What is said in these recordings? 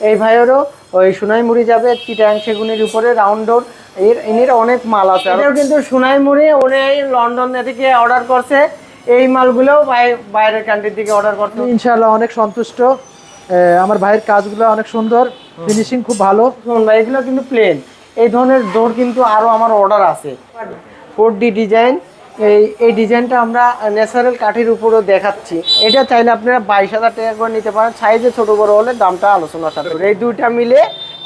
এই ভাইয়েরও ওই সোনাই মুড়ি যাবে চিটাং সেগুনের উপরে রাউন্ড ডোর এর এনের অনেক মাল আছে। এটাও কিন্তু সোনাই মুড়ি উনি লন্ডন থেকে অর্ডার করছে। এই মালগুলোও বাই- বাইরের কান্ট্রি থেকে অর্ডার করছে। ইনশাআল্লাহ অনেক সন্তুষ্ট। আমার ভাইয়ের কাজগুলো অনেক সুন্দর। ফিনিশিং খুব ভালো। শুনুন ভাই এগুলো কিন্তু প্লেন এই ধরনের ডোর কিন্তু আরও আমার অর্ডার আছে। ফোর ডি ডিজাইন এই এই ডিজাইনটা আমরা ন্যাচারাল কাঠের উপরও দেখাচ্ছি। এটা চাইলে আপনারা বাইশ হাজার টাকা করে নিতে পারেন। সাইজে ছোট বড় হলে দামটা আলোচনা সাথে এই দুইটা মিলে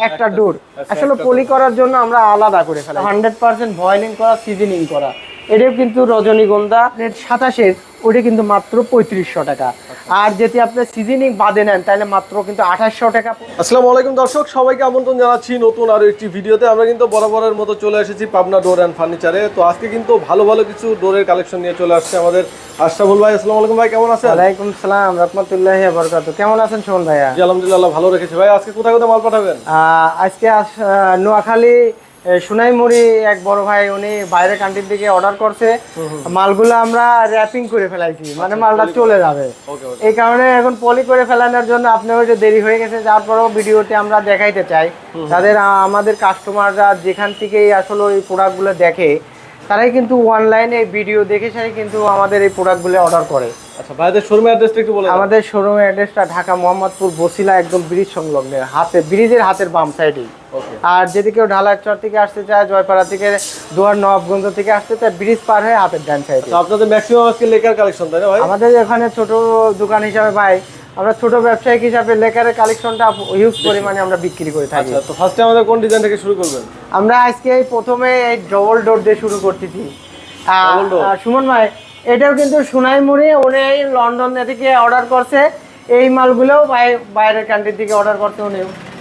একটা ডোর। আসলে পলি করার জন্য আমরা আলাদা করে ফেলি হান্ড্রেড পার্সেন্ট বয়লিং করা সিজনিং করা। এটাও কিন্তু রজনীগন্ধা। সাতাশের। ওটা কিন্তু মাত্র পঁয়ত্রিশশো টাকা। আর যদি আপনি সিজনিং বাদে নেন তাহলে মাত্র কিন্তু আঠাশশো টাকা। আসসালামু আলাইকুম দর্শক সবাইকে আমন্ত্রণ জানাচ্ছি নতুন আরও একটি ভিডিওতে। আমরা কিন্তু বরাবরের মতো চলে এসেছি পাবনা ডোর অ্যান্ড ফার্নিচারে তো আজকে কিন্তু ভালো ভালো কিছু ডোরের কালেকশন নিয়ে চলে আসছে আমাদের আশরাফুল ভাই। আসসালামু আলাইকুম ভাই কেমন আছেন? ওয়ালাইকুম সালাম রহমতুল্লাহ বরকাত কেমন আছেন শোন ভাইয়া? জি আলহামদুলিল্লাহ ভালো রেখেছে ভাই। আজকে কোথায় কোথায় মাল পাঠাবেন? আজকে নোয়াখালী সোনাইমুড়ি এক বড় ভাই উনি বাইরে কান্ট্রির দিকে অর্ডার করছে। মালগুলো আমরা র্যাপিং করে ফেলাইছি মানে মালটা চলে যাবে। এই কারণে এখন পলি করে ফেলানোর জন্য আপনার ওই যে দেরি হয়ে গেছে যার পরেও ভিডিওতে আমরা দেখাইতে চাই। তাদের আমাদের কাস্টমাররা যেখান থেকেই আসলে ওই প্রোডাক্টগুলো দেখে তারাই কিন্তু অনলাইনে ভিডিও দেখে সাই কিন্তু আমাদের এই প্রোডাক্টগুলো অর্ডার করে। আচ্ছা ভাইদের শোরুমের অ্যাড্রেসটা একটু বলে দেন। আমাদের শোরুমের অ্যাড্রেসটা ঢাকা মোহাম্মদপুর বসিলা একদম ব্রিজ সংলগ্ন হাতে ব্রিজের হাতের বাম সাইডেই আর যদি কেউ ঢালাচর থেকে আসতে চায় জয়পাড়া থেকে দুয়ার নবাবগঞ্জ থেকে আসতে চায় ব্রিজ পার হয়ে হাতের ডান সাইডে তো আপনাদের ম্যাক্সিমাম আজকে লেকার কালেকশন তাই না ভাই? আমাদের এখানে ছোট দোকান হিসাবে ভাই আমরা ছোট ব্যবসায়িক হিসাবে লেকারের কালেকশনটা হিউজ পরিমাণে আমরা বিক্রি করে থাকি। আচ্ছা তো ফার্স্টে আমাদের কোন ডিজাইন থেকে শুরু করবেন? আমরা আজকে এই প্রথমে এই ডবল ডোর দিয়ে শুরু করতেছি। সুমন ভাই এটাও কিন্তু সোনাই মুড়ি উনি লন্ডন থেকে অর্ডার করছে। এই মালগুলোও বাই- বাইরের কান্ট্রি থেকে অর্ডার করছে উনি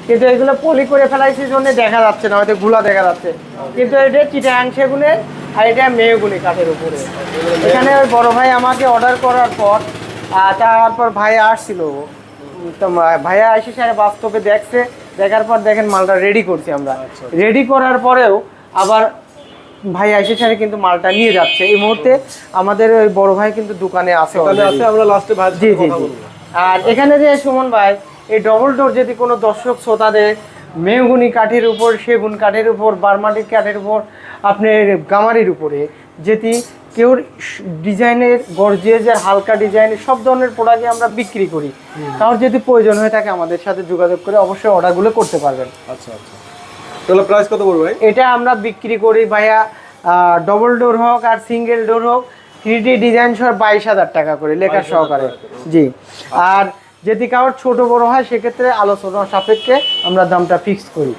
কিন্তু এগুলো পলি করে ফেলাইছে জন্য দেখা যাচ্ছে না হয়তো গুলা দেখা যাচ্ছে। কিন্তু এটা চিটা চিটাং সেগুনে আর এটা মেয়েগুলি কাঠের উপরে। এখানে ওই বড় ভাই আমাকে অর্ডার করার পর তারপর ভাই আসছিল। তো ভাইয়া এসে সারা বাস্তবে দেখছে দেখার পর দেখেন মালটা রেডি করছি আমরা। রেডি করার পরেও আবার ভাই এসে সারে কিন্তু মালটা নিয়ে যাচ্ছে। এই মুহূর্তে আমাদের ওই বড় ভাই কিন্তু দোকানে আছে আমরা লাস্টে জি জি আর এখানে যে সুমন ভাই এই ডবল ডোর যদি কোনো দর্শক শ্রোতাদের মেহগুনি কাঠের উপর সেগুন কাঠের উপর বারমাটির কাঠের উপর আপনার গামারির উপরে যেটি কেউ ডিজাইনের গর্জিয়াসের হালকা ডিজাইনের সব ধরনের প্রোডাক্টই আমরা বিক্রি করি। কারোর যদি প্রয়োজন হয়ে থাকে আমাদের সাথে যোগাযোগ করে অবশ্যই অর্ডারগুলো করতে পারবেন। আচ্ছা আচ্ছা। তাহলে প্রাইস কত পড়বে ভাই? এটা আমরা বিক্রি করি ভাইয়া ডবল ডোর হোক আর সিঙ্গেল ডোর হোক থ্রি ডি ডিজাইন সহ বাইশ হাজার টাকা করে লেখা সহকারে। জি। আর যদি কারোর ছোট বড় হয় সেক্ষেত্রে আলোচনা সাপেক্ষে আমরা দামটা ফিক্স করি।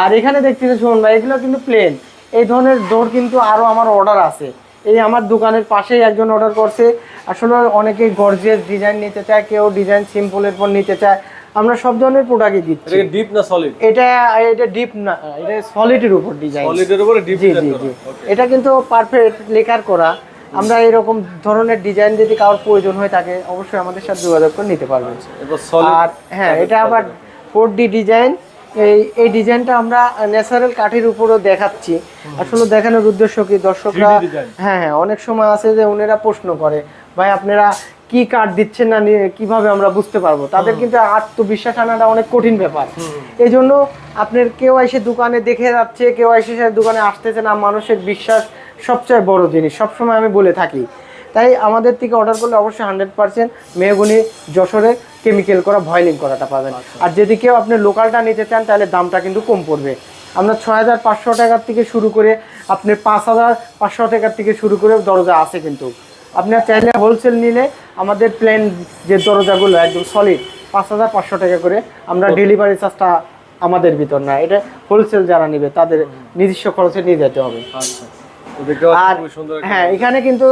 আর এখানে দেখতেছেন শুনুন ভাই এগুলো কিন্তু প্লেন এই ধরনের ডোর কিন্তু আরও আমার অর্ডার আছে। এই আমার দোকানের পাশেই একজন অর্ডার করছে। আসলে অনেকেই গর্জিয়াস ডিজাইন নিতে চায় কেউ ডিজাইন সিম্পলের পর নিতে চায়। আমরা সব ধরনের প্রোডাক্টই দিচ্ছি। এটা ডিপ না সলিড এটা এটা ডিপ না এটা সলিডের উপর ডিজাইন সলিডের উপরে ডিপ ডিজাইন এটা কিন্তু পারফেক্ট লেখার করা। আমরা এরকম ধরনের ডিজাইন যদি কারোর প্রয়োজন হয়ে থাকে অবশ্যই আমাদের সাথে যোগাযোগ করে নিতে পারবেন। সলিড আর হ্যাঁ এটা আবার ফোর ডি ডিজাইন এই এই ডিজাইনটা আমরা ন্যাচারাল কাঠের উপরও দেখাচ্ছি। আসলে দেখানোর উদ্দেশ্য কি? দর্শকরা হ্যাঁ হ্যাঁ অনেক সময় আছে যে ওনারা প্রশ্ন করে ভাই আপনারা কি কাঠ দিচ্ছেন না? কীভাবে আমরা বুঝতে পারব? তাদের কিন্তু আত্মবিশ্বাস আনাটা অনেক কঠিন ব্যাপার। এই জন্য আপনার কেউ এসে দোকানে দেখে যাচ্ছে কেউ এসে সে দোকানে আসতেছে না মানুষের বিশ্বাস সবচেয়ে বড় জিনিস। সবসময় আমি বলে থাকি তাই আমাদের থেকে অর্ডার করলে অবশ্যই হান্ড্রেড পার্সেন্ট মেহগুনি যশোরে কেমিক্যাল করা ভয়েলিং করাটা পাবেন। আর যদি কেউ আপনি লোকালটা নিতে চান তাহলে দামটা কিন্তু কম পড়বে। আমরা ছয় হাজার পাঁচশো টাকার থেকে শুরু করে আপনি পাঁচ হাজার পাঁচশো টাকার থেকে শুরু করে দরজা আছে কিন্তু। আপনার চাইলে হোলসেল নিলে আমাদের প্লেন যে দরজাগুলো একদম সলিড পাঁচ হাজার পাঁচশো টাকা করে আমরা ডেলিভারি চার্জটা আমাদের ভিতর না এটা হোলসেল যারা নেবে তাদের নিজস্ব খরচে নিয়ে যেতে হবে। আচ্ছা। আর হ্যাঁ এখানে কিন্তু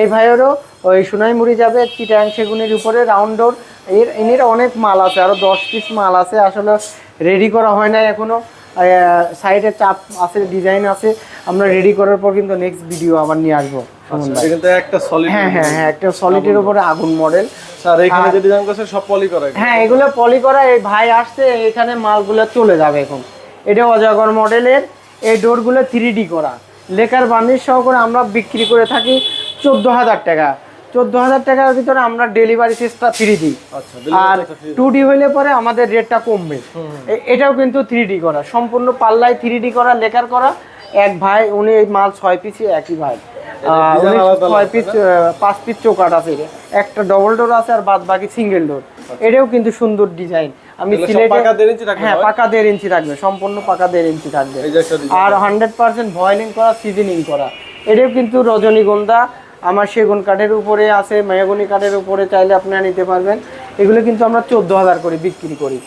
এই ভাইয়েরও ওই সোনাই মুড়ি যাবে চিটাং সেগুনের উপরে রাউন্ড ডোর এর এনের অনেক মাল আছে আরও দশ পিস মাল আছে আসলে রেডি করা হয় না এখনও। সাইডে চাপ আছে ডিজাইন আছে আমরা রেডি করার পর কিন্তু নেক্সট ভিডিও আবার নিয়ে আসব একটা সলিড হ্যাঁ হ্যাঁ হ্যাঁ একটা সলিডের উপরে আগুন মডেল স্যার এখানে যে ডিজাইন করছে সব পলি করা হ্যাঁ এগুলো পলি করা এই ভাই আসছে এখানে মালগুলো চলে যাবে এখন। এটা অজাগর মডেলের এই ডোরগুলো থ্রি ডি করা। লেকার বার্নিশ সহ করে আমরা বিক্রি করে থাকি চোদ্দ হাজার টাকা। চোদ্দ হাজার টাকার ভিতরে আমরা ডেলিভারি চার্জটা ফ্রি দিই আচ্ছা আর টু ডি হইলে পরে আমাদের রেটটা কমবে। এটাও কিন্তু থ্রি ডি করা। সম্পূর্ণ পাল্লায় থ্রি ডি করা লেখার করা। এক ভাই উনি এই মাল ছয় পিসই একই ভাই। উনি ছয় পিস পাঁচ পিস চৌকাট আছে। একটা ডবল ডোর আছে আর বাদ বাকি সিঙ্গেল ডোর এটাও কিন্তু সুন্দর ডিজাইন আমি হ্যাঁ পাকা দেড় ইঞ্চি থাকবে সম্পূর্ণ পাকা দেড় ইঞ্চি থাকবে। আর হান্ড্রেড পার্সেন্ট ভয়েলিং করা সিজনিং করা। এটাও কিন্তু রজনীগন্ধা। আমার সেগুন কাঠের উপরে আছে মেহগনি কাঠের উপরে চাইলে আপনারা নিতে পারবেন। এগুলো কিন্তু আমরা চোদ্দ হাজার করে বিক্রি করি।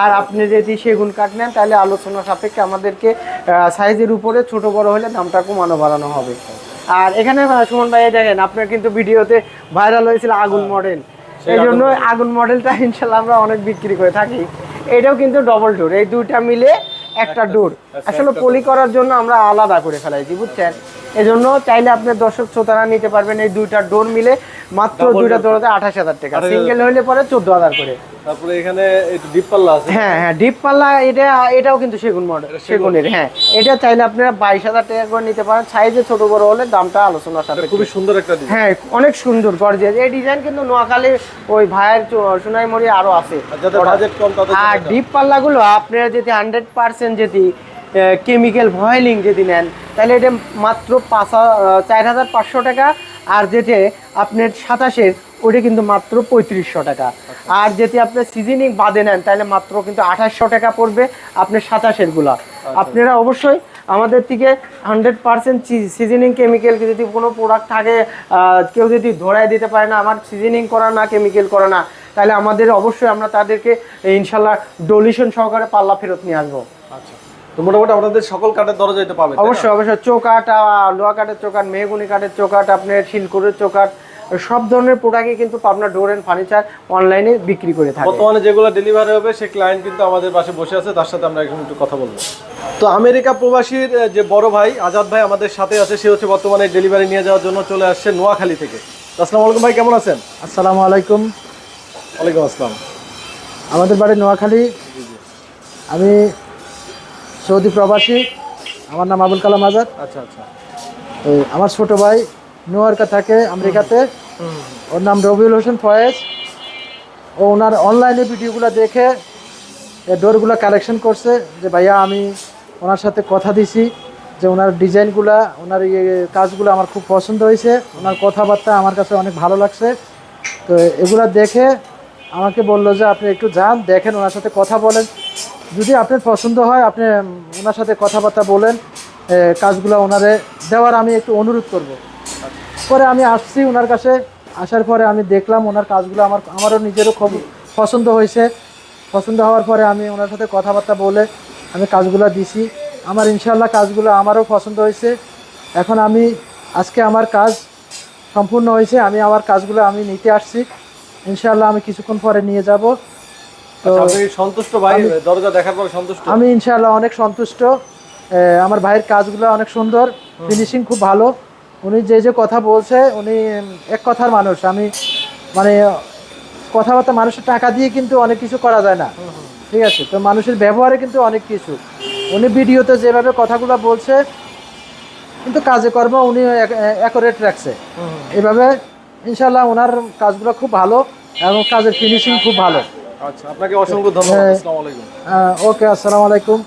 আর আপনি যদি সেগুন কাঠ নেন তাহলে আলোচনা সাপেক্ষে আমাদেরকে সাইজের উপরে ছোট বড় হলে দামটা কমানো বাড়ানো হবে। আর এখানে সুমন ভাই এই দেখেন আপনার কিন্তু ভিডিওতে ভাইরাল হয়েছিল আগুন মডেল এই জন্য আগুন মডেলটা ইনশাল্লাহ আমরা অনেক বিক্রি করে থাকি। এটাও কিন্তু ডবল ডোর এই দুইটা মিলে একটা ডোর আসলে পলি করার জন্য আমরা আলাদা করে ফেলাইছি বুঝছেন? এজন্য চাইলে আপনি দর্শক শ্রোতারা নিতে পারবেন এই দুইটা ডোর মিলে মাত্র দুইটা ডোরতে আঠাশ হাজার টাকা। সিঙ্গেল হইলে পরে চোদ্দ হাজার করে। তারপরে এখানে ডিপ পাল্লা আছে। হ্যাঁ হ্যাঁ ডিপ পাল্লা এটা এটাও কিন্তু সেগুন মডেল সেগুনের হ্যাঁ। এটা চাইলে আপনারা বাইশ হাজার টাকা করে নিতে পারেন। সাইজে ছোট বড় হলে দামটা আলোচনার সাথে খুবই সুন্দর একটা ডিজাইন হ্যাঁ অনেক সুন্দর গর্জিয়াস এই ডিজাইন কিন্তু নোয়াখালী ওই ভাইয়ের সোনাইমুড়ি আরও আছে। আর ডিপ পাল্লাগুলো আপনারা যদি হান্ড্রেড পার্সেন্ট যদি কেমিক্যাল ভয়েলিং যদি নেন তাহলে এটা মাত্র পাঁচ চার হাজার পাঁচশো টাকা। আর যেটা আপনার সাতাশের ওটা কিন্তু মাত্র পঁয়ত্রিশশো টাকা। আর যদি আপনি সিজনিং বাদে নেন তাহলে মাত্র কিন্তু আঠাশশো টাকা পড়বে আপনার সাতাশেরগুলা। আপনারা অবশ্যই আমাদের থেকে হান্ড্রেড পার্সেন্ট সিজনিং কেমিক্যাল যদি কোনো প্রোডাক্ট থাকে কেউ যদি ধরাই দিতে পারে না আমার সিজনিং করা না কেমিক্যাল করা না তাহলে আমাদের অবশ্যই আমরা তাদেরকে ইনশাল্লাহ ডোলিশন সহকারে পাল্লা ফেরত নিয়ে আসব। আচ্ছা। তো মোটামুটি আপনাদের সকল কাঠের দরজা পাবেন অবশ্যই অবশ্যই। চৌকাট লোহা কাঠের চৌকাট মেহগুনি কাঠের চৌকাট আপনার শিলকুরের চৌকাট সব ধরনের প্রোডাক্টই কিন্তু আপনার ডোর অ্যান্ড ফার্নিচার অনলাইনে বিক্রি করে থাকে। বর্তমানে যেগুলো ডেলিভারি হবে সেই ক্লায়েন্ট কিন্তু আমাদের পাশে বসে আছে তার সাথে আমরা এখন একটু কথা বলব। তো আমেরিকা প্রবাসীর যে বড় ভাই আজাদ ভাই আমাদের সাথে আছে সে হচ্ছে বর্তমানে ডেলিভারি নিয়ে যাওয়ার জন্য চলে আসছে নোয়াখালী থেকে। আসসালামু আলাইকুম ভাই কেমন আছেন? আসসালামু আলাইকুম। ওয়ালাইকুম আসসালাম। আমাদের বাড়ি নোয়াখালী। আমি সৌদি প্রবাসী। আমার নাম আবুল কালাম আজাদ। আচ্ছা আচ্ছা। এই আমার ছোট ভাই নিউ ইয়র্কে থাকে আমেরিকাতে। ওর নাম রবিউল হোসেন ফয়েজ। ও ওনার অনলাইনে ভিডিওগুলো দেখে ডোরগুলো কালেকশন করছে যে, ভাইয়া, আমি ওনার সাথে কথা দিছি যে, ওনার ডিজাইনগুলা ওনার ইয়ে কাজগুলো আমার খুব পছন্দ হয়েছে, ওনার কথাবার্তা আমার কাছে অনেক ভালো লাগছে। তো এগুলা দেখে আমাকে বলল যে, আপনি একটু যান, দেখেন ওনার সাথে কথা বলেন। যদি আপনার পছন্দ হয়, আপনি ওনার সাথে কথাবার্তা বলেন কাজগুলো ওনারে দেওয়ার আমি একটু অনুরোধ করব। পরে আমি আসছি ওনার কাছে। আসার পরে আমি দেখলাম ওনার কাজগুলো আমার আমারও নিজেরও খুব পছন্দ হয়েছে। পছন্দ হওয়ার পরে আমি ওনার সাথে কথাবার্তা বলে আমি কাজগুলো দিছি। আমার ইনশাল্লাহ কাজগুলো আমারও পছন্দ হয়েছে। এখন আমি আজকে আমার কাজ সম্পূর্ণ হয়েছে। আমি আমার কাজগুলো আমি নিতে আসছি। ইনশাল্লাহ আমি কিছুক্ষণ পরে নিয়ে যাব। তো আচ্ছা, সন্তুষ্ট ভাই? দরজা দেখার পরে সন্তুষ্ট? আমি ইনশাল্লাহ অনেক সন্তুষ্ট। আমার ভাইয়ের কাজগুলো অনেক সুন্দর। ফিনিশিং খুব ভালো। উনি যে যে কথা বলছে উনি এক কথার মানুষ। আমি মানে কথাবার্তা মানুষের টাকা দিয়ে কিন্তু অনেক কিছু করা যায় না। ঠিক আছে? তো মানুষের ব্যবহারে কিন্তু অনেক কিছু। উনি ভিডিওতে যেভাবে কথাগুলো বলছে কিন্তু কাজে কর্ম উনি অ্যাকোরেট রাখছে। এভাবে ইনশাল্লাহ ওনার কাজগুলো খুব ভালো এবং কাজের ফিনিশিং খুব ভালো। আচ্ছা আপনাকে অসংখ্য ধন্যবাদ। হ্যাঁ। আসসালামু আলাইকুম। ওকে আসসালামু আলাইকুম।